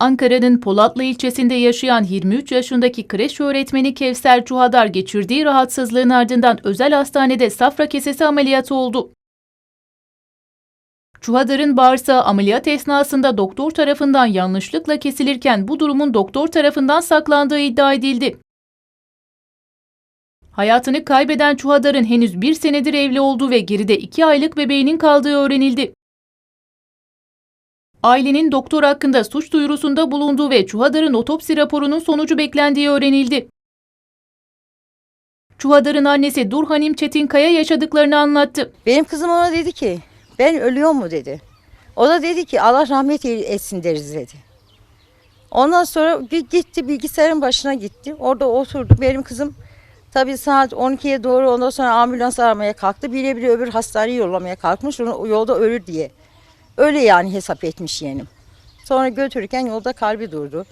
Ankara'nın Polatlı ilçesinde yaşayan 23 yaşındaki kreş öğretmeni Kevser Çuhadar geçirdiği rahatsızlığın ardından özel hastanede safra kesesi ameliyatı oldu. Çuhadar'ın bağırsağı ameliyat esnasında doktor tarafından yanlışlıkla kesilirken bu durumun doktor tarafından saklandığı iddia edildi. Hayatını kaybeden Çuhadar'ın henüz bir senedir evli olduğu ve geride iki aylık bebeğinin kaldığı öğrenildi. Ailenin doktor hakkında suç duyurusunda bulunduğu ve Çuhadar'ın otopsi raporunun sonucu beklendiği öğrenildi. Çuhadar'ın annesi Durhanim Çetinkaya yaşadıklarını anlattı. Benim kızım ona dedi ki ben ölüyor mu dedi. O da dedi ki Allah rahmet etsin deriz dedi. Ondan sonra bir gitti bilgisayarın başına gitti. Orada oturdu. Benim kızım tabii saat 12'ye doğru ondan sonra ambulans aramaya kalktı. Bile bile öbür hastaneye yollamaya kalkmış. Onu yolda ölür diye. Öyle yani hesap etmiş yeğenim. Sonra götürürken yolda kalbi durdu.